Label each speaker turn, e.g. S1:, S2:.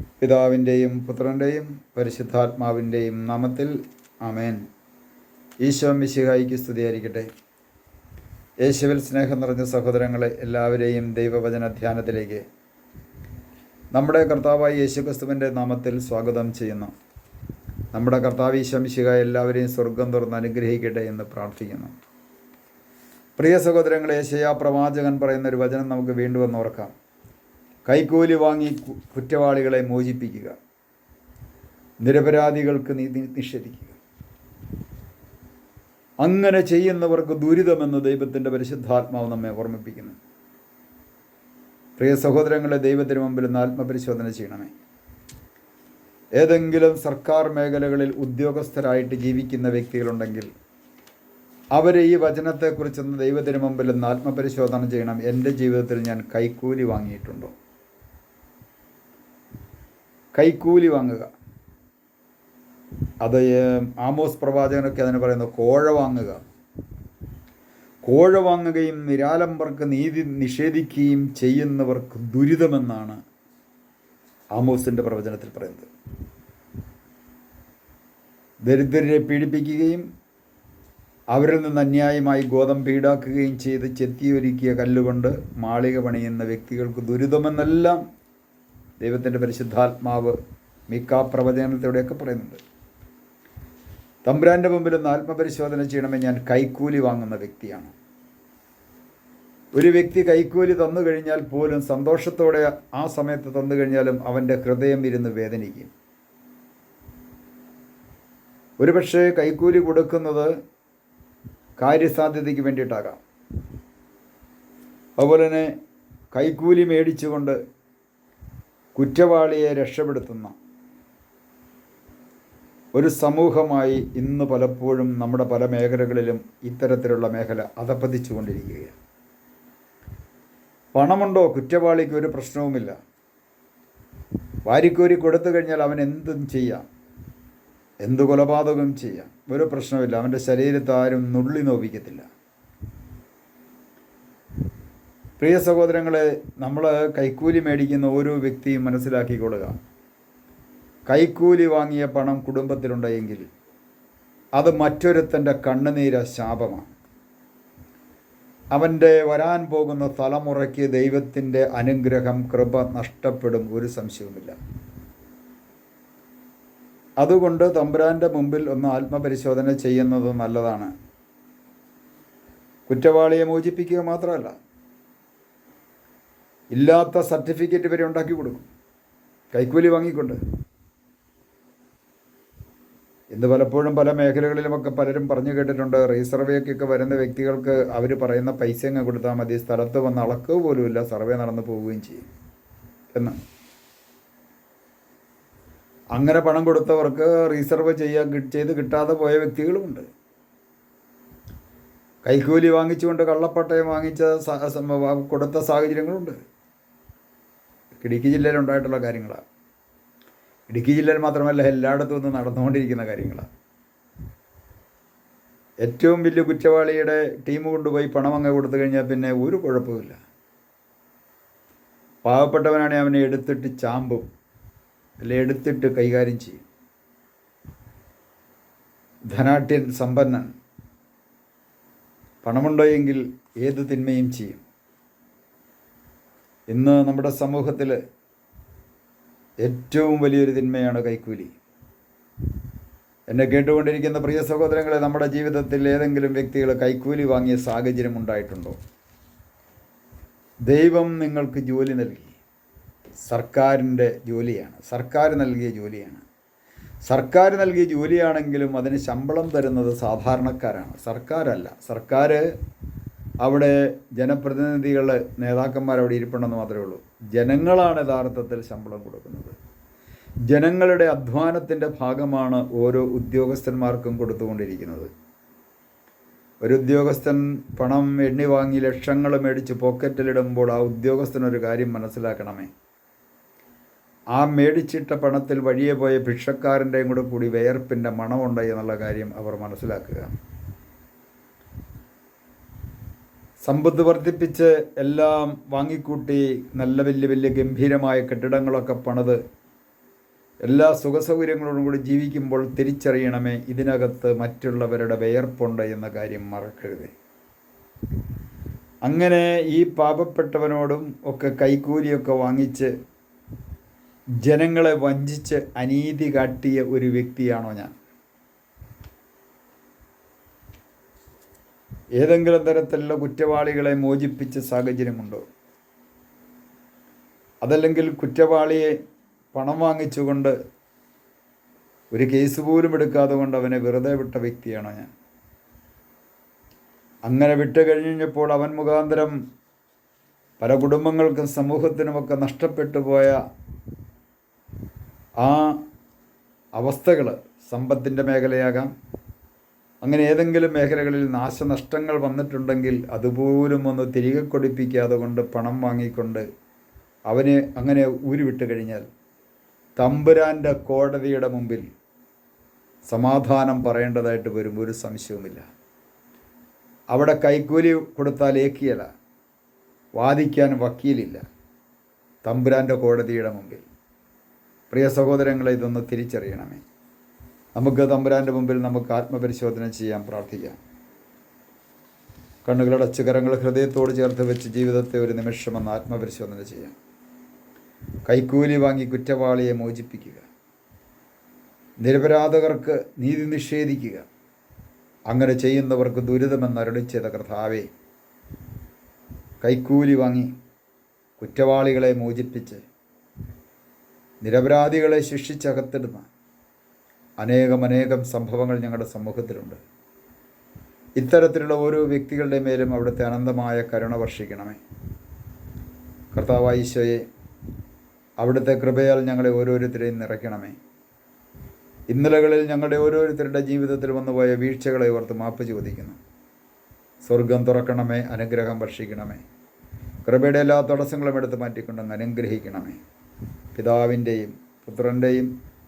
S1: പിതാവിന്റെയും പുത്രന്റെയും പരിശുദ്ധാത്മാവിന്റെയും നാമത്തിൽ അമേൻ ഈശോ മിശിഹായിക്ക് സ്തുതിയായിരിക്കട്ടെ. യേശുവിൽ സ്നേഹം നിറഞ്ഞ സഹോദരങ്ങളെ എല്ലാവരെയും ദൈവവചന ധ്യാനത്തിലേക്ക് നമ്മുടെ കർത്താവായ യേശുക്രിസ്തുവിന്റെ നാമത്തിൽ സ്വാഗതം ചെയ്യുന്നു. നമ്മുടെ കർത്താവ് ഈശോ മിശിഹ എല്ലാവരെയും സ്വർഗം തുറന്ന് അനുഗ്രഹിക്കട്ടെ എന്ന് പ്രാർത്ഥിക്കുന്നു. പ്രിയ സഹോദരങ്ങളെ യേശയാ പ്രവാചകൻ പറയുന്ന ഒരു വചനം നമുക്ക് വീണ്ടും ഓർക്കാം. കൈക്കൂലി വാങ്ങി കുറ്റവാളികളെ മോചിപ്പിക്കുക. നിരപരാധികൾക്ക് നീതി നിഷേധിക്കുക. അങ്ങനെ ചെയ്യുന്നവർക്ക് ദുരിതമെന്ന് ദൈവത്തിന്റെ പരിശുദ്ധാത്മാവ് നമ്മെ ഓർമ്മിപ്പിക്കുന്നു. പ്രിയ സഹോദരങ്ങളെ ദൈവത്തിന് മുമ്പിൽ ഒന്ന് ആത്മപരിശോധന ചെയ്യണമേ. ഏതെങ്കിലും സർക്കാർ മേഖലകളിൽ ഉദ്യോഗസ്ഥരായിട്ട് ജീവിക്കുന്ന വ്യക്തികളുണ്ടെങ്കിൽ അവരെ ഈ വചനത്തെക്കുറിച്ചൊന്ന് ദൈവത്തിന് മുമ്പിൽ ഒന്ന് ആത്മപരിശോധന ചെയ്യണം. എന്റെ ജീവിതത്തിൽ ഞാൻ കൈക്കൂലി വാങ്ങിയിട്ടുണ്ടോ? കൈക്കൂലി വാങ്ങുക. അത് ആമോസ് പ്രവാചകനൊക്കെ അതിന് പറയുന്നത് കോഴ വാങ്ങുക. കോഴ വാങ്ങുകയും നിരാലംബർക്ക് നീതി നിഷേധിക്കുകയും ചെയ്യുന്നവർക്ക് ദുരിതമെന്നാണ് ആമോസിന്റെ പ്രവചനത്തിൽ പറയുന്നത്. ദരിദ്രരെ പീഡിപ്പിക്കുകയും അവരിൽ നിന്ന് അന്യായമായി ഗോതമ്പ് ഈടാക്കുകയും ചെയ്ത് ചെത്തിയൊരുക്കിയ കല്ലുകൊണ്ട് മാളിക പണിയുന്ന വ്യക്തികൾക്ക് ദുരിതമെന്നെല്ലാം ദൈവത്തിന്റെ പരിശുദ്ധാത്മാവ് മിക്ക പ്രവചനത്തിലൂടെയൊക്കെ പറയുന്നുണ്ട്. തമ്പുരാന്റെ മുമ്പിൽ ഒന്ന് ആത്മപരിശോധന ചെയ്യണമെങ്കിൽ ഞാൻ കൈക്കൂലി വാങ്ങുന്ന വ്യക്തിയാണ്. ഒരു വ്യക്തി കൈക്കൂലി തന്നു കഴിഞ്ഞാൽ പോലും സന്തോഷത്തോടെ ആ സമയത്ത് തന്നു കഴിഞ്ഞാലും അവന്റെ ഹൃദയം ഇരുന്ന് വേദനിക്കും. ഒരുപക്ഷെ കൈക്കൂലി കൊടുക്കുന്നത് കാര്യസാധ്യതയ്ക്ക് വേണ്ടിയിട്ടാകാം. അതുപോലെ തന്നെ കൈക്കൂലി മേടിച്ചുകൊണ്ട് കുറ്റവാളിയെ രക്ഷപ്പെടുത്തുന്ന ഒരു സമൂഹമായി ഇന്ന് പലപ്പോഴും നമ്മുടെ പല മേഖലകളിലും ഇത്തരത്തിലുള്ള മേഖല അധപ്പതിച്ചുകൊണ്ടിരിക്കുകയാണ്. പണമുണ്ടോ? കുറ്റവാളിക്ക് ഒരു പ്രശ്നവുമില്ല. വാരിക്കോരി കൊടുത്തു കഴിഞ്ഞാൽ അവൻ എന്തും ചെയ്യാം. എന്ത് കൊലപാതകം ചെയ്യാം. ഒരു പ്രശ്നമില്ല അവന്റെ ശരീരത്ത് ആരും നുള്ളി നോവിക്കത്തില്ല. പ്രിയ സഹോദരങ്ങളെ നമ്മൾ കൈക്കൂലി മേടിക്കുന്ന ഓരോ വ്യക്തിയും മനസ്സിലാക്കിക്കൊള്ളുക. കൈക്കൂലി വാങ്ങിയ പണം കുടുംബത്തിലുണ്ടെങ്കിൽ അത് മറ്റൊരുത്തന്റെ കണ്ണുനീര ശാപമാണ്. അവന്റെ വരാൻ പോകുന്ന തലമുറയ്ക്ക് ദൈവത്തിന്റെ അനുഗ്രഹം കൃപ നഷ്ടപ്പെടും ഒരു സംശയവുമില്ല. അതുകൊണ്ട് തമ്പുരാന്റെ മുമ്പിൽ ഒന്ന് ആത്മപരിശോധന ചെയ്യുന്നത് നല്ലതാണ്. കുറ്റവാളിയെ മോചിപ്പിക്കുക മാത്രമല്ല ഇല്ലാത്ത സർട്ടിഫിക്കറ്റ് വരെ ഉണ്ടാക്കി കൊടുക്കും. കൈക്കൂലി വാങ്ങിക്കൊണ്ട്. ഇന്ന് പലപ്പോഴും പല മേഖലകളിലുമൊക്കെ പലരും പറഞ്ഞു കേട്ടിട്ടുണ്ട് റീസർവേക്കൊക്കെ വരുന്ന വ്യക്തികൾക്ക് അവർ പറയുന്ന പൈസ അങ്ങ് കൊടുത്താൽ മതി സ്ഥലത്ത് വന്ന് അളക്കുക പോലുമില്ല സർവേ നടന്നു പോവുകയും ചെയ്യും. എന്ന്. അങ്ങനെ പണം കൊടുത്തവർക്ക് റീസർവ് ചെയ്യാൻ ചെയ്ത് കിട്ടാതെ പോയ വ്യക്തികളുമുണ്ട് കൈക്കൂലി വാങ്ങിച്ചുകൊണ്ട് കള്ളപ്പട്ടയം വാങ്ങിച്ച കൊടുത്ത സാഹചര്യങ്ങളുണ്ട്. ഇടുക്കി ജില്ലയിൽ ഉണ്ടായിട്ടുള്ള കാര്യങ്ങളാണ് ഇടുക്കി ജില്ലയിൽ മാത്രമല്ല എല്ലായിടത്തും നിന്ന് നടന്നുകൊണ്ടിരിക്കുന്ന കാര്യങ്ങളാണ് ഏറ്റവും വലിയ കുറ്റവാളിയുടെ ടീം കൊണ്ടുപോയി പണം അങ്ങ് കൊടുത്തു കഴിഞ്ഞാൽ പിന്നെ ഒരു കുഴപ്പമില്ല പാവപ്പെട്ടവനാണെങ്കിൽ അവനെ എടുത്തിട്ട് ചാമ്പും അല്ലെ എടുത്തിട്ട് കൈകാര്യം ചെയ്യും. ധനാട്യൻ സമ്പന്നൻ. പണമുണ്ടോയെങ്കിൽ ഏത് തിന്മയും ചെയ്യും. ഇന്ന് നമ്മുടെ സമൂഹത്തിൽ ഏറ്റവും വലിയൊരു തിന്മയാണ് കൈക്കൂലി. എന്നെ കേട്ടുകൊണ്ടിരിക്കുന്ന പ്രിയ സഹോദരങ്ങളെ നമ്മുടെ ജീവിതത്തിൽ ഏതെങ്കിലും വ്യക്തികൾ കൈക്കൂലി വാങ്ങിയ സാഹചര്യം ഉണ്ടായിട്ടുണ്ടോ? ദൈവം നിങ്ങൾക്ക് ജോലി നൽകി. സർക്കാരിന്റെ ജോലിയാണ്. സർക്കാർ നൽകിയ ജോലിയാണ്. സർക്കാർ നൽകിയ ജോലിയാണെങ്കിലും അതിന് ശമ്പളം തരുന്നത് സാധാരണക്കാരാണ്. സർക്കാരല്ല. സർക്കാർ അവിടെ ജനപ്രതിനിധികൾ നേതാക്കന്മാർ അവിടെ ഇരിപ്പുണ്ടെന്ന് മാത്രമേ ഉള്ളൂ. ജനങ്ങളാണ് യഥാർത്ഥത്തിൽ ശമ്പളം കൊടുക്കുന്നത്. ജനങ്ങളുടെ അധ്വാനത്തിന്റെ ഭാഗമാണ് ഓരോ ഉദ്യോഗസ്ഥന്മാർക്കും കൊടുത്തുകൊണ്ടിരിക്കുന്നത്. ഒരു ഉദ്യോഗസ്ഥൻ പണം എണ്ണി വാങ്ങി ലക്ഷങ്ങൾ മേടിച്ച് പോക്കറ്റിലിടുമ്പോൾ ആ ഉദ്യോഗസ്ഥനൊരു കാര്യം മനസ്സിലാക്കണമേ. ആ മേടിച്ചിട്ട പണത്തിൽ വഴിയെ പോയ ഭിക്ഷക്കാരന്റെയും കൂടെ കൂടി വിയർപ്പിന്റെ മണമുണ്ടായി എന്നുള്ള കാര്യം അവർ മനസ്സിലാക്കുക. സമ്പത്ത് വർദ്ധിപ്പിച്ച് എല്ലാം വാങ്ങിക്കൂട്ടി നല്ല വലിയ വലിയ ഗംഭീരമായ കെട്ടിടങ്ങളൊക്കെ പണിത് എല്ലാ സുഖസൗകര്യങ്ങളോടും കൂടി ജീവിക്കുമ്പോൾ തിരിച്ചറിയണമേ ഇതിനകത്ത് മറ്റുള്ളവരുടെ വിയർപ്പുണ്ട് എന്ന കാര്യം മറക്കരുത്. അങ്ങനെ ഈ പാപപ്പെട്ടവനോടും ഒക്കെ കൈക്കൂലിയൊക്കെ വാങ്ങിച്ച് ജനങ്ങളെ വഞ്ചിച്ച് അനീതി കാട്ടിയ ഒരു വ്യക്തിയാണോ ഞാൻ? ഏതെങ്കിലും തരത്തിലുള്ള കുറ്റവാളികളെ മോചിപ്പിച്ച സാഹചര്യമുണ്ടോ? അതല്ലെങ്കിൽ കുറ്റവാളിയെ പണം വാങ്ങിച്ചുകൊണ്ട് ഒരു കേസ് പോലും എടുക്കാതെ കൊണ്ട് അവനെ വെറുതെ വിട്ട വ്യക്തിയാണ് ഞാൻ? അങ്ങനെ വിട്ട് കഴിഞ്ഞപ്പോൾ അവൻ മുഖാന്തരം പല കുടുംബങ്ങൾക്കും സമൂഹത്തിനുമൊക്കെ നഷ്ടപ്പെട്ടു പോയ ആ അവസ്ഥകൾ സമ്പത്തിന്റെ മേഖലയാകാം അങ്ങനെ ഏതെങ്കിലും മേഖലകളിൽ നാശനഷ്ടങ്ങൾ വന്നിട്ടുണ്ടെങ്കിൽ അതുപോലും ഒന്ന് തിരികെ കൊടുപ്പിക്കാതെ കൊണ്ട് പണം വാങ്ങിക്കൊണ്ട് അവനെ അങ്ങനെ ഊരുവിട്ട് കഴിഞ്ഞാൽ തമ്പുരാന്റെ കോടതിയുടെ മുമ്പിൽ സമാധാനം പറയേണ്ടതായിട്ട് വരും ഒരു സംശയവുമില്ല. അവിടെ കൈക്കൂലി കൊടുത്താൽ ഏക്കിയല വാദിക്കാൻ വക്കീലില്ല തമ്പുരാന്റെ കോടതിയുടെ മുമ്പിൽ. പ്രിയ സഹോദരങ്ങളെ ഇതൊന്ന് തിരിച്ചറിയണമേ. നമുക്ക് തമ്പുരാന്റെ മുമ്പിൽ നമുക്ക് ആത്മപരിശോധന ചെയ്യാൻ പ്രാർത്ഥിക്കാം. കണ്ണുകളടച്ച് കരങ്ങൾ ഹൃദയത്തോട് ചേർത്ത് വെച്ച് ജീവിതത്തെ ഒരു നിമിഷം നിമിഷമെന്ന് ആത്മപരിശോധന ചെയ്യാം. കൈക്കൂലി വാങ്ങി കുറ്റവാളിയെ മോചിപ്പിക്കുക. നിരപരാധകർക്ക് നീതി നിഷേധിക്കുക. അങ്ങനെ ചെയ്യുന്നവർക്ക് ദുരിതമെന്ന് അരുളിച്ചത കർത്താവേ കൈക്കൂലി വാങ്ങി കുറ്റവാളികളെ മോചിപ്പിച്ച് നിരപരാധികളെ ശിക്ഷിച്ചകത്തിടുന്ന അനേകം അനേകം സംഭവങ്ങൾ ഞങ്ങളുടെ സമൂഹത്തിലുണ്ട്. ഇത്തരത്തിലുള്ള ഓരോ വ്യക്തികളുടെ മേലും അവിടുത്തെ അനന്തമായ കരുണ വർഷിക്കണമേ. കർത്താവായ ഈശോയെ അവിടുത്തെ കൃപയാൽ ഞങ്ങളെ ഓരോരുത്തരെയും നിറയ്ക്കണമേ. ഇന്നലകളിൽ ഞങ്ങളുടെ ഓരോരുത്തരുടെ ജീവിതത്തിൽ വന്നുപോയ വീഴ്ചകളെ ഓർത്ത് മാപ്പ് ചോദിക്കുന്നു. സ്വർഗം തുറക്കണമേ അനുഗ്രഹം വർഷിക്കണമേ. കൃപയുടെ എല്ലാ തടസ്സങ്ങളും എടുത്ത് മാറ്റിക്കൊണ്ടങ്ങ് അനുഗ്രഹിക്കണമേ. പിതാവിന്റെയും പുത്രന്റെയും